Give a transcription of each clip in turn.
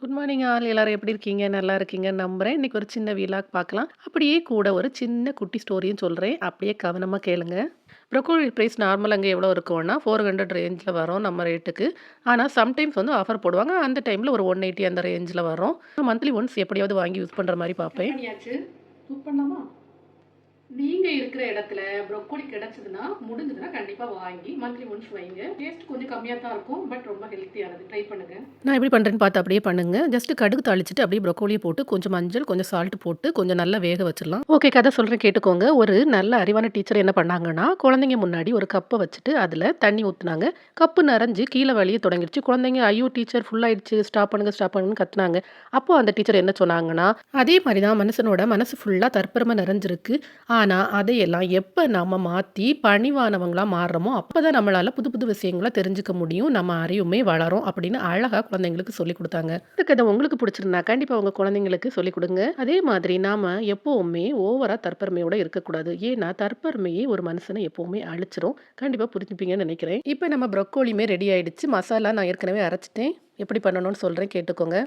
Good morning all எல்லாரும் எப்படி இருக்கீங்க? நல்லா இருக்கீங்க நம்புறேன். இன்னைக்கு ஒரு சின்ன வீலாக் பார்க்கலாம். அப்படியே கூட ஒரு சின்ன குட்டி ஸ்டோரியும் சொல்கிறேன் அப்படியே கவனமாக கேளுங்க. ப்ரோக்கோலி ப்ரைஸ் நார்மல் அங்கே எவ்வளோ இருக்கும்னா, ஃபோர் ஹண்ட்ரட் ரேஞ்சில் வரும் நம்ம ரேட்டுக்கு. ஆனால் சம்டைம்ஸ் வந்து ஆஃபர் போடுவாங்க. அந்த டைமில் ஒரு 180 அந்த ரேஞ்சில் வரும். மந்த்லி ஒன்ஸ் எப்படியாவது வாங்கி யூஸ் பண்ணுற மாதிரி பார்ப்பேன். நீங்கள் இருக்கிற இடத்துல ப்ரொக்கோலி கிடச்சதுன்னா முடிஞ்சதுன்னா கண்டிப்பாக வாங்கி மந்த்லி ஒன்ஸ் வைங்க டேஸ்ட் கொஞ்சம் கம்மியாக தான் இருக்கும் பட் ரொம்ப ஹெல்த்தியானது ட்ரை பண்ணுங்க நான் எப்படி பண்ணுறேன்னு பார்த்து அப்படியே பண்ணுங்க. ஜஸ்ட் கடுகு தாளிச்சுட்டு அப்படியே ப்ரொக்கோலியை போட்டு கொஞ்சம் மஞ்சள், கொஞ்சம் சால்ட் போட்டு கொஞ்சம் நல்லா வேக வச்சிடலாம். ஓகே கதை சொல்கிறேன் கேட்டுக்கோங்க. ஒரு நல்ல அறிவான டீச்சர் என்ன பண்ணாங்கன்னா, குழந்தைங்க முன்னாடி ஒரு கப்பை வச்சுட்டு அதில் தண்ணி ஊற்றுனாங்க கப்பு நிறைஞ்சு கீழே வழியே தொடங்கிடுச்சு. குழந்தைங்க ஐயோ டீச்சர் ஃபுல் ஆயிடுச்சு. ஸ்டாப் பண்ணுங்க, ஸ்டாப் பண்ணுங்கன்னு கத்துனாங்க. அப்போ அந்த டீச்சர் என்ன சொன்னாங்கன்னா, அதே மாதிரி தான் மனுஷனோட மனசு ஃபுல்லாக தற்பெருமை நிறைஞ்சிருக்கு. ஆனால் அதையெல்லாம் எப்போ நம்ம மாற்றி பணிவானவங்களாக மாறுறோமோ, அப்போ தான் நம்மளால் புது புது விஷயங்களை தெரிஞ்சுக்க முடியும். நம்ம அறிவுமே வளரும் அப்படின்னு அழகாக குழந்தைங்களுக்கு சொல்லிக் கொடுத்தாங்க இந்த கதை உங்களுக்கு பிடிச்சிருந்தா கண்டிப்பாக உங்கள் குழந்தைங்களுக்கு சொல்லிக் கொடுங்க அதே மாதிரி நாம் எப்போவுமே ஓவராக தற்பெருமையோடு இருக்கக்கூடாது. ஏன்னா தற்பெருமையே ஒரு மனுஷனை எப்போவுமே அழிச்சிரும். கண்டிப்பாக புரிஞ்சுப்பீங்கன்னு நினைக்கிறேன். இப்போ நம்ம ப்ரோக்கோலியுமே ரெடி ஆகிடுச்சு மசாலா நான் ஏற்கனவே அரைச்சிட்டேன் எப்படி பண்ணணும்னு சொல்கிறேன் கேட்டுக்கோங்க.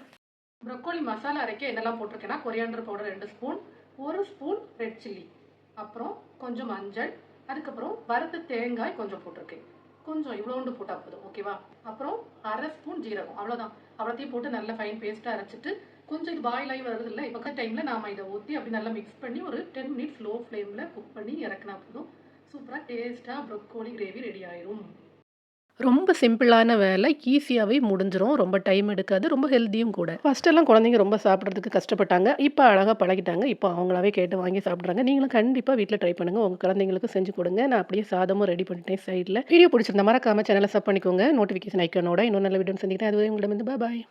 ப்ரொக்கோலி மசாலா அரைக்க என்னெல்லாம் போட்டிருக்கேன்னா கொரியாண்டர் பவுடர் ரெண்டு ஸ்பூன் ஒரு ஸ்பூன் ரெட் சில்லி அப்புறம் கொஞ்சம் மஞ்சள் அதுக்கப்புறம் வறுத்த தேங்காய் கொஞ்சம் போட்டிருக்கேன். கொஞ்சம் இவ்வளோண்டு போட்டால் போதும் ஓகேவா அப்புறம் அரை ஸ்பூன் ஜீரகம் அவ்வளோதான் அவ்வளோத்தையும் போட்டு நல்லா ஃபைன் பேஸ்ட்டாக அரைச்சிட்டு கொஞ்சம் இது பாயில் ஆகி வருது இல்லை இப்போ டைமில் நாம் இதை ஊற்றி அப்படி நல்லா மிக்ஸ் பண்ணி ஒரு டென் மினிட்ஸ் லோ ஃப்ளேமில் குக் பண்ணி இறக்குனா போதும். சூப்பராக டேஸ்ட்டாக ப்ரொக்கோலி கிரேவி ரெடி ஆயிரும். ரொம்ப சிம்பிளான வேலை. ஈஸியாகவே முடிஞ்சிரும். ரொம்ப டைம் எடுக்காது. ரொம்ப ஹெல்த்தியும் கூட. ஃபர்ஸ்ட்டெல்லாம் குழந்தைங்க ரொம்ப சாப்பிட்றதுக்கு கஷ்டப்பட்டாங்க. இப்போ அழகாக பழகிட்டாங்க. இப்போ அவங்களாவே கேட்டு வாங்கி சாப்பிட்றாங்க நீங்களும் கண்டிப்பாக வீட்டில் ட்ரை பண்ணுங்க. உங்கள் குழந்தைங்களுக்கு செஞ்சு கொடுங்க. நான் அப்படியே சாதமும் ரெடி பண்ணிட்டேன் சைடில் வீடியோ பிடிச்சிருந்த மறக்காமல் சேனலை சப் பண்ணிக்கோங்க. நோட்டிஃபிகேஷன் ஐக்கனோட இன்னும் நல்ல வீடியோ சந்திக்கிறேன். அதுவே உங்களிடம் வந்து பாய்.